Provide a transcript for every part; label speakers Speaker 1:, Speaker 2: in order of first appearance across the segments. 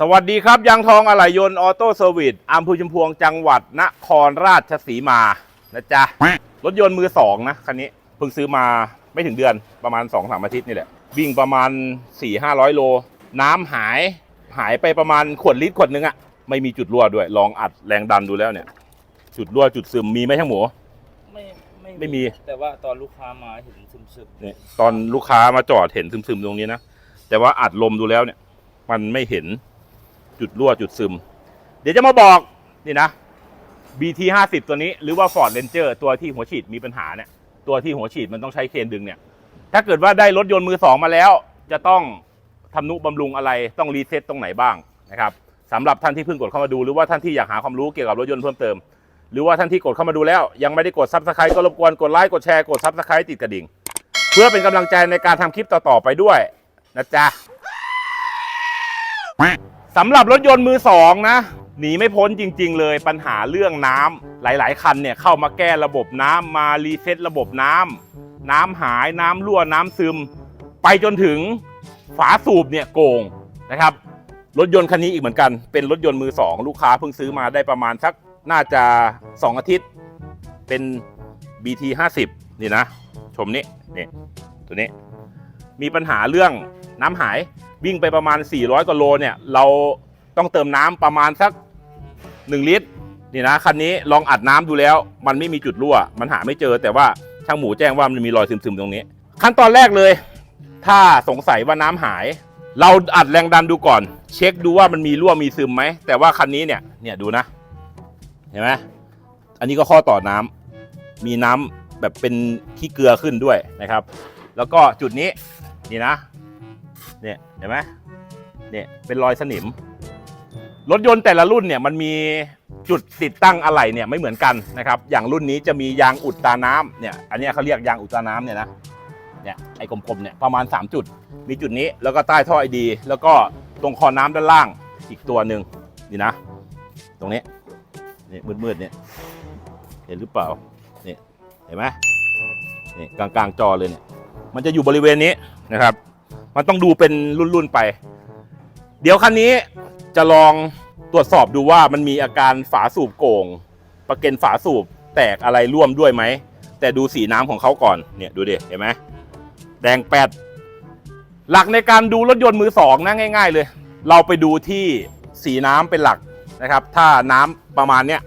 Speaker 1: สวัสดีครับยางทองอะไหล่ยนต์ออโต้เซอร์วิสอำเภอชุมพวงจังหวัดนครราชสีมานะจ๊ะ รถยนต์มือสองนะคันนี้เพิ่งซื้อมาไม่ถึงเดือนประมาณ2อสามอาทิตย์นี่แหละ วิ่งประมาณ 4 5 0 0 โล น้ำหายหายไปประมาณขวดลิตรขวดนึงอะไม่มีจุดรั่วด้วย ลองอัดแรงดันดูแล้วเนี่ย จุดรั่วจุดซึมมีไหมช่างหมู
Speaker 2: ไม่ไม่
Speaker 1: ไม่มี
Speaker 2: แต่ว่าตอนลูกค้ามาเห็นซึมซึม
Speaker 1: เนี่ยตอนลูกค้ามาจอดเห็นซึมๆตรงนี้นะแต่ว่าอัดลมดูแล้วเนี่ย มันไม่เห็น จุดรั่วจุดซึม เดี๋ยวจะมาบอกนี่นะ BT 50ตัวนี้หรือว่า Ford Ranger ตัวที่หัวฉีดมีปัญหาเนี่ยตัวที่หัวฉีดมันต้องใช้เคนดึงเนี่ย ถ้าเกิดว่าได้รถยนต์มือสองมาแล้ว จะต้องทำนุบำรุงอะไรต้องรีเซ็ตตรงไหนบ้างนะครับสำหรับท่านที่เพิ่งกดเข้ามาดู หรือว่าท่านที่อยากหาความรู้เกี่ยวกับรถยนต์เพิ่มเติม หรือว่าท่านที่กดเข้ามาดูแล้ว ยังไม่ได้กดซับสไครต์ก็รบกวนกดไลค์กดแชร์กดซับสไครต์ติดกระดิ่ง เพื่อเป็นกำลังใจในการทำคลิปต่อๆไปด้วยนะจ๊ะ สำหรับรถยนต์มือสองนะหนีไม่พ้นจริง ๆ เลยปัญหาเรื่องน้ำหลาย ๆ คันเนี่ยเข้ามาแก้ระบบน้ำมารีเซ็ตระบบน้ำน้ำหายน้ำรั่วน้ำซึม ไปจนถึงฝาสูบเนี่ยโกงนะครับ รถยนต์คันนี้อีกเหมือนกัน เป็นรถยนต์มือสองลูกค้าเพิ่งซื้อมาได้ประมาณสักน่าจะ 2 อาทิตย์เป็น BT 50นี่นะ ชมนี้นี่ตัวนี้ มีปัญหาเรื่องน้ำหาย วิ่งไปประมาณ 400กว่าโลเนี่ยเราต้องเติมน้ำประมาณสัก 1 ลิตรนี่นะคันนี้ลองอัดน้ำดูแล้ว มันไม่มีจุดรั่ว มันหาไม่เจอแต่ว่าช่างหมูแจ้งว่ามันมีรอยซึมๆตรงนี้ ขั้นตอนแรกเลย ถ้าสงสัยว่าน้ำหาย เราอัดแรงดันดูก่อน เช็คดูว่ามันมีรั่วมีซึมไหมแต่ว่าคันนี้เนี่ยเนี่ยดูนะเห็นไหมอันนี้ก็ข้อต่อน้ำมีน้ำแบบเป็นขี้เกลือขึ้นด้วยนะครับ แล้วก็จุดนี้นี่นะ เนี่ยเห็นไหมเนี่ยเป็นรอยสนิม รถยนต์แต่ละรุ่นเนี่ยมันมีจุดติดตั้งอะไหล่เนี่ยไม่เหมือนกันนะครับ อย่างรุ่นนี้จะมียางอุดตาน้ำเนี่ย อันนี้เขาเรียกยางอุดตาน้ำเนี่ยนะเนี่ยไอ้กลมๆเนี่ยประมาณ 3 จุด มีจุดนี้แล้วก็ใต้ท่อไอดี แล้วก็ตรงคอน้ำด้านล่างอีกตัวหนึ่งนี่นะ ตรงนี้นี่มืดๆเนี่ยเห็นหรือเปล่านี่เห็นไหมนี่กลางๆจอเลยเนี่ยมันจะอยู่บริเวณนี้นะครับ มันต้องดูเป็นรุ่นๆไป เดี๋ยวคันนี้จะลองตรวจสอบดูว่ามันมีอาการฝาสูบโก่ง ประเก็นฝาสูบแตกอะไรร่วมด้วยไหม แต่ดูสีน้ำของเขาก่อนเนี่ยดูดิเห็นไหมแดงแปดหลักในการดูรถยนต์มือสองนะง่าย ๆ เลย เราไปดูที่สีน้ำเป็นหลักนะครับ ถ้าน้ำประมาณเนี้ย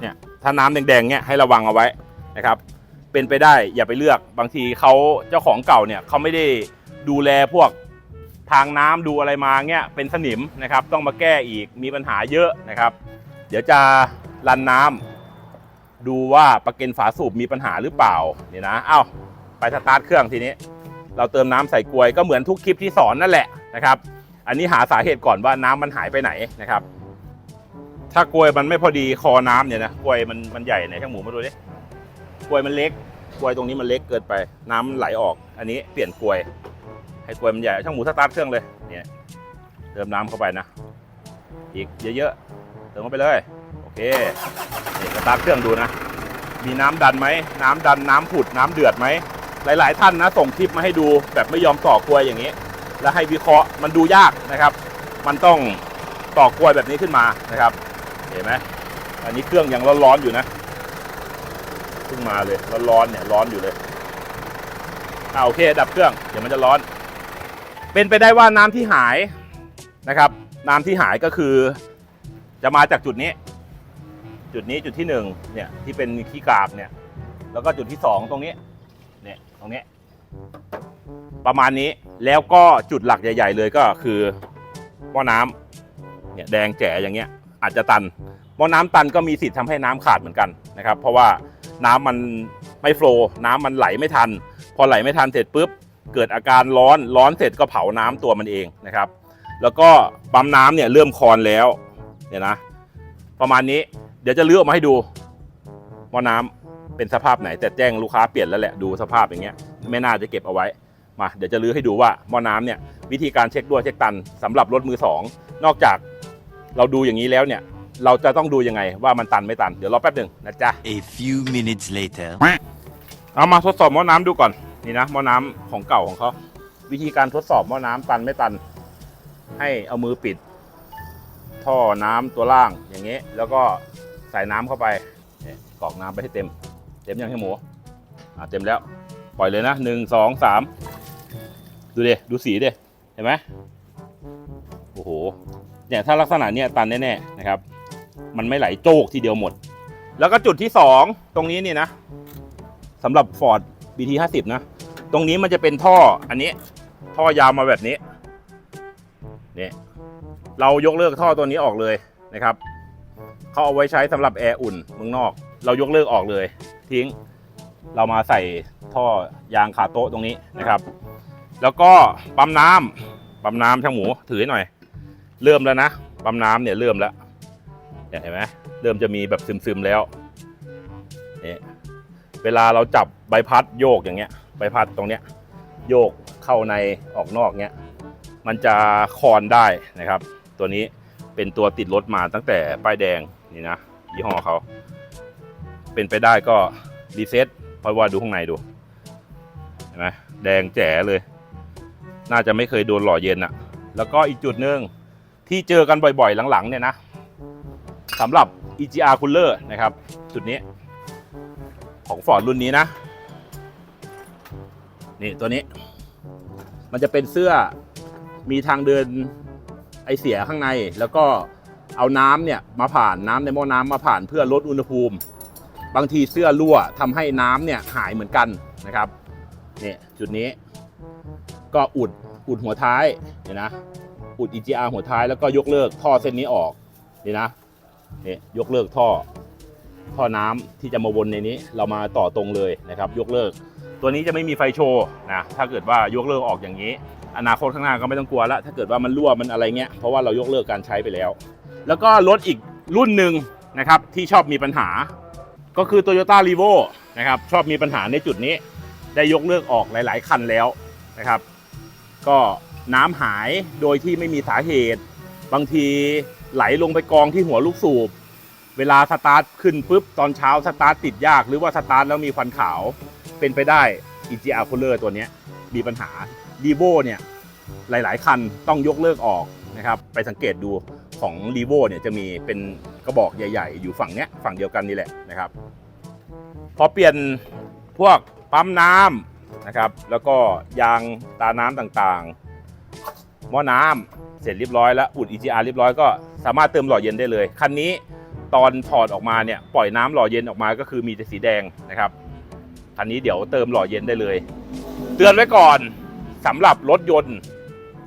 Speaker 1: เนี่ยถ้าน้ำแดงๆเนี่ยให้ระวังเอาไว้นะครับ เป็นไปได้อย่าไปเลือกบางทีเขาเจ้าของเก่าเนี่ยเขาไม่ได้ ดูแลพวกทางน้ำดูอะไรมาเงี้ยเป็นสนิมนะครับ ต้องมาแก้อีกมีปัญหาเยอะนะครับ เดี๋ยวจะรันน้ำดูว่าประเก็นฝาสูบมีปัญหาหรือเปล่านี่นะเอ้าไปสตาร์ทเครื่องทีนี้ เราเติมน้ำใส่กลวยก็เหมือนทุกคลิปที่สอนนั่นแหละนะครับ อันนี้หาสาเหตุก่อนว่าน้ำมันหายไปไหนนะครับ ถ้ากลวยมันไม่พอดีคอน้ำเนี่ยนะกลวยมันมันใหญ่ไหนช่างหมูมาดูดิกลวยมันเล็กกลวยตรงนี้มันเล็กเกินไปน้ำมันไหลออก อันนี้เปลี่ยนกลวย ให้กลวยมันใหญ่ช่างหมูสตาร์ทเครื่องเลยเนี่ยเติมน้ำเข้าไปนะ อีกเยอะๆเติมเข้าไปเลยโอเคนี่สตาร์ทเครื่องดูนะ มีน้ำดันไหมน้ำดันน้ำผุดน้ำเดือดไหมหลาย ๆ ท่านนะส่งคลิปมาให้ดูแบบไม่ยอมต่อกลวยอย่างนี้ แล้วให้วิเคราะห์มันดูยากนะครับ มันต้องต่อกลวยแบบนี้ขึ้นมานะครับ เห็นไหมอันนี้เครื่องยังร้อนๆอยู่นะเพิ่งมาเลยร้อนๆเนี่ยร้อนอยู่เลยอ่าโอเค ดับเครื่องเดี๋ยวมันจะร้อน เป็นไปได้ว่าน้ำที่หายนะครับ น้ำที่หายก็คือ จะมาจากจุดนี้ จุดนี้จุดที่หนึ่งเนี่ยที่เป็นขี้กากเนี่ย แล้วก็จุดที่สองตรงนี้เนี่ยตรงนี้ ประมาณนี้แล้วก็จุดหลักใหญ่ ๆ เลยก็คือหม้อน้ำเนี่ยแดงแจ๋อย่างเงี้ย อาจจะตันหม้อน้ำตันก็มีสิทธิ์ทำให้น้ำขาดเหมือนกันนะครับ เพราะว่าน้ำมันไม่โฟล์น้ำมันไหลไม่ทัน พอไหลไม่ทันเสร็จปุ๊บ เกิดอาการร้อนร้อนเสร็จก็เผาน้ำตัวมันเองนะครับ แล้วก็ปั๊มน้ำเนี่ยเริ่มคลอนแล้วเนี่ยนะ ประมาณนี้เดี๋ยวจะเลือกออกมาให้ดูหม้อน้ำเป็นสภาพไหนแต่แจ้งลูกค้าเปลี่ยนแล้วแหละดูสภาพอย่างเงี้ยไม่น่าจะเก็บเอาไว้มาเดี๋ยวจะลื้อให้ดูว่าหม้อน้ำเนี่ยวิธีการเช็คด้วยเช็คตันสำหรับรถมือสองนอกจากเราดูอย่างนี้แล้วเนี่ย เราจะต้องดูยังไงว่ามันตันไม่ตัน เดี๋ยวรอแป๊บหนึ่งนะจ๊ะ
Speaker 3: A few minutes later.
Speaker 1: เอามาทดสอบหม้อน้ำดูก่อน นี่นะหม้อน้ำของเก่าของเขาวิธีการทดสอบหม้อน้ำตันไม่ตัน ให้เอามือปิด ท่อน้ำตัวล่างอย่างเงี้ยแล้วก็ใส่น้ำเข้าไปเนี่ยกรอกน้ำไปให้เต็ม เต็มยังให้หมูอะเต็มแล้ว ปล่อยเลยนะหนึ่งสองสามดูดิดูสีดิเห็นไหมโอ้โหเนี่ยถ้าลักษณะเนี้ยตันแน่ๆนะครับ มันไม่ไหลโจกทีเดียวหมด แล้วก็จุดที่สองตรงนี้นี่นะสำหรับ Ford BT 50นะ ตรงนี้มันจะเป็นท่ออันนี้ ท่อยาวมาแบบนี้เนี่ยเรายกเลิกท่อตัวนี้ออกเลยนะครับเขาเอาไว้ใช้สำหรับแอร์อุ่นเมืองนอก เรายกเลิกออกเลย ทิ้งเรามาใส่ท่อยางขาโต๊ะตรงนี้นะครับ แล้วก็ปั๊มน้ำปั๊มน้ำช่างหมูถือให้หน่อย เริ่มแล้วนะปั๊มน้ำเนี่ยเริ่มแล้วเห็นไหมเริ่มจะมีแบบซึมๆแล้วเนี่ย เวลาเราจับใบพัดโยกอย่างเงี้ยใบพัดตรงเนี้ยโยกเข้าในออกนอกเงี้ยมันจะคอนได้นะครับ ตัวนี้เป็นตัวติดรถมาตั้งแต่ป้ายแดงนี่นะยี่ห้อเขาเป็นไปได้ก็รีเซ็ตเพราะว่าดูข้างในดูเห็นไหมแดงแจ๋เลย น่าจะไม่เคยโดนหล่อเย็นอะแล้วก็อีกจุดหนึ่งที่เจอกันบ่อยๆ หลังๆเนี่ยนะสำหรับ EGR Cooler นะครับ จุดนี้ ของ Ford รุ่นนี้นะ นี่ตัวนี้ มันจะเป็นเสื้อมีทางเดินไอเสียข้างใน แล้วก็เอาน้ำเนี่ยมาผ่านน้ำในหม้อน้ำมาผ่านเพื่อลดอุณหภูมิ บางทีเสื้อรั่วทำให้น้ำเนี่ยหายเหมือนกันนะครับนี่จุดนี้ ก็อุดอุดหัวท้ายเนี่ยนะ อุด EGR หัวท้ายแล้วก็ยกเลิกท่อเส้นนี้ออกนี่นะนี่ยกเลิกท่อ ท่อน้ำที่จะมาวนในนี้ เรามาต่อตรงเลยนะครับ ยกเลิก ตัวนี้จะไม่มีไฟโชว์นะถ้าเกิดว่ายกเลิกออกอย่างนี้ อนาคตข้างหน้าก็ไม่ต้องกลัวละถ้าเกิดว่ามันรั่วมันอะไรเงี้ยเพราะว่าเรายกเลิกการใช้ไปแล้ว แล้วก็รถอีกรุ่นหนึ่งนะครับที่ชอบมีปัญหา ก็คือ Toyota r e v o นะครับชอบมีปัญหาในจุดนี้ ได้ยกเลิกออกหลาย ๆ คันแล้วนะครับ ก็น้ำหายโดยที่ไม่มีสาเหตุ บางทีไหลลงไปกองที่หัวลูกสูบ เวลาสตาร์ทขึ้นปุ๊บตอนเช้าสตาร์ทติดยาก หรือว่าสตาร์ทแล้วมีควันขาวเป็นไปได้ EGR Cooler ตัวนี้มีปัญหา d ีโวเนี่ยหลาย ๆ คันต้องยกเลิกออกนะครับไปสังเกตดูของ r e v o เนี่ยจะมีเป็นกระบอกใหญ่ ๆ อยู่ฝั่งเนี้ยฝั่งเดียวกันนี่แหละนะครับ พอเปลี่ยนพวกปั๊มน้ำนะครับ แล้วก็ยางตาน้ำต่างๆหม้อน้ำเสร็จเรียบร้อยแล้วอุด EGR เรียบร้อยก็สามารถเติมหล่อเย็นได้เลย คันนี้ ตอนถอดออกมาเนี่ยปล่อยน้ำหล่อเย็นออกมาก็คือมีแต่สีแดงนะครับคันนี้เดี๋ยวเติมหล่อเย็นได้เลย เตือนไว้ก่อนสำหรับรถยนต์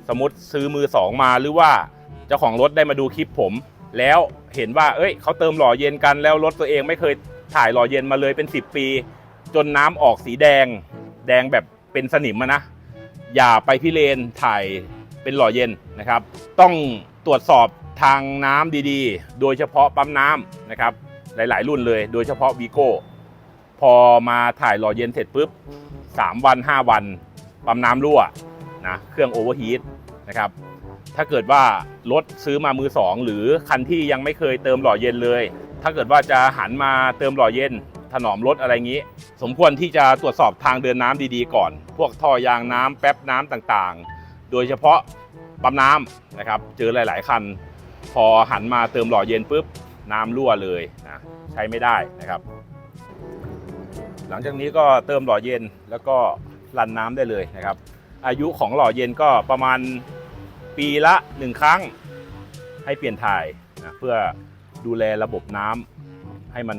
Speaker 1: สมมติซื้อมือสองมาหรือว่าเจ้าของรถได้มาดูคลิปผม แล้วเห็นว่า เอ้ยเขาเติมหล่อเย็นกันแล้วรถตัวเองไม่เคยถ่ายหล่อเย็นมาเลยเป็น 10 ปี จนน้ำออกสีแดง แดงแบบเป็นสนิมะนะ อย่าไปพิเรนถ่ายเป็นหล่อเย็นนะครับ ต้อง ตรวจสอบทางน้ำดีๆ โดยเฉพาะปั๊มน้ำนะครับ หลายๆ รุ่นเลย โดยเฉพาะวีโก้พอมาถ่ายหล่อเย็นเสร็จปุ๊บ 3 วัน 5 วัน ปั๊มน้ำรั่วนะเครื่องโอเวอร์ฮีทนะครับถ้าเกิดว่ารถซื้อมามือสองหรือคันที่ยังไม่เคยเติมหล่อเย็นเลย ถ้าเกิดว่าจะหันมาเติมหล่อเย็นถนอมรถอะไรงี้ สมควรที่จะตรวจสอบทางเดินน้ำดีๆ ก่อน พวกท่อยางน้ำแป๊บน้ำต่างๆ โดยเฉพาะ ปั๊มน้ำนะครับ เจอหลาย ๆ คัน พอหันมาเติมหล่อเย็นปุ๊บน้ำรั่วเลยนะใช้ไม่ได้นะครับ หลังจากนี้ก็เติมหล่อเย็นแล้วก็รันน้ำได้เลยนะครับ อายุของหล่อเย็นก็ประมาณปีละหนึ่งครั้งให้เปลี่ยนถ่ายนะเพื่อดูแลระบบน้ำให้มัน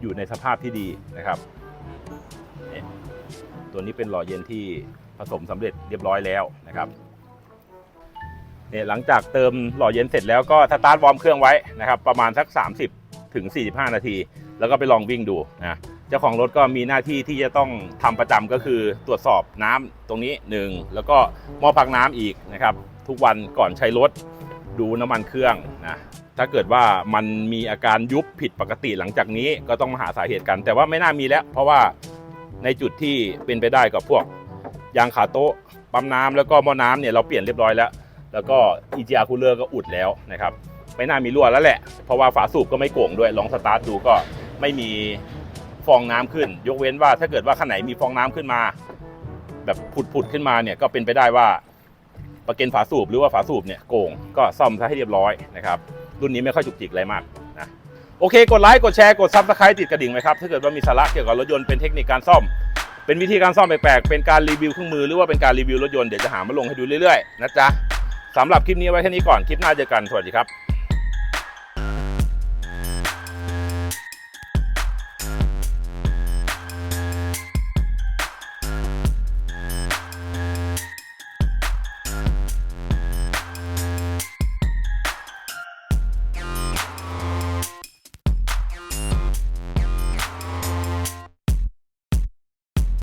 Speaker 1: อยู่ในสภาพที่ดีนะครับ ตัวนี้เป็นหล่อเย็นที่ผสมสำเร็จเรียบร้อยแล้วนะครับ เนี่ยหลังจากเติมหล่อเย็นเสร็จแล้วก็สตาร์ทวอร์มเครื่องไว้นะครับประมาณสัก 30 ถึง 45 นาที แล้วก็ไปลองวิ่งดูนะเจ้าของรถก็มีหน้าที่ที่จะต้องทำประจำก็คือตรวจสอบน้ำตรงนี้หนึ่งแล้วก็หม้อพักน้ำอีกนะครับทุกวันก่อนใช้รถดูน้ำมันเครื่องนะถ้าเกิดว่ามันมีอาการยุบผิดปกติหลังจากนี้ก็ต้องมาหาสาเหตุกัน แต่ว่าไม่น่ามีแล้ว เพราะว่าในจุดที่เป็นไปได้กับพวกยางขาโต๊ะปั๊มน้ำแล้วก็หม้อน้ำเนี่ยเราเปลี่ยนเรียบร้อยแล้ว แล้วก็ EGR ลเลอร์ก็อุดแล้วนะครับไม่น่ามีรั่วแล้วแหละ เพราะว่าฝาสูบก็ไม่โก่งด้วยลองสตาร์ทดูก็ไม่มีฟองน้ำขึ้น ยกเว้นว่าถ้าเกิดว่าข้นไหนมีฟองน้ำขึ้นมา แบบผุดๆขึ้นมาเนี่ยก็เป็นไปได้ว่าประกันฝาสูบหรือว่าฝาสูบเนี่ยโก่งก็ซ่อมซะให้เรียบร้อยนะครับรุ่นนี้ไม่ค่อยจุกจิกอะไรมากนะโอเค กดไลค์กดแชร์กดซับสไครต์ติดกระดิ่งไหมครับถ้าเกิดว่ามีสาระเกี่ยวกับรถยนต์เป็นเทคนิคการซ่อม เป็นวิธีการซ่อมแปลกๆเป็นการรีวิวเครื่องมือหรือว่าเป็นการรีวิวรถยนต์เดี๋ยวจะหามาลงให้ดูเรื่อยๆนะจ๊ะ สำหรับคลิปนี้ไว้แค่นี้ก่อนคลิปหน้าเจอกันสวัสดีครับ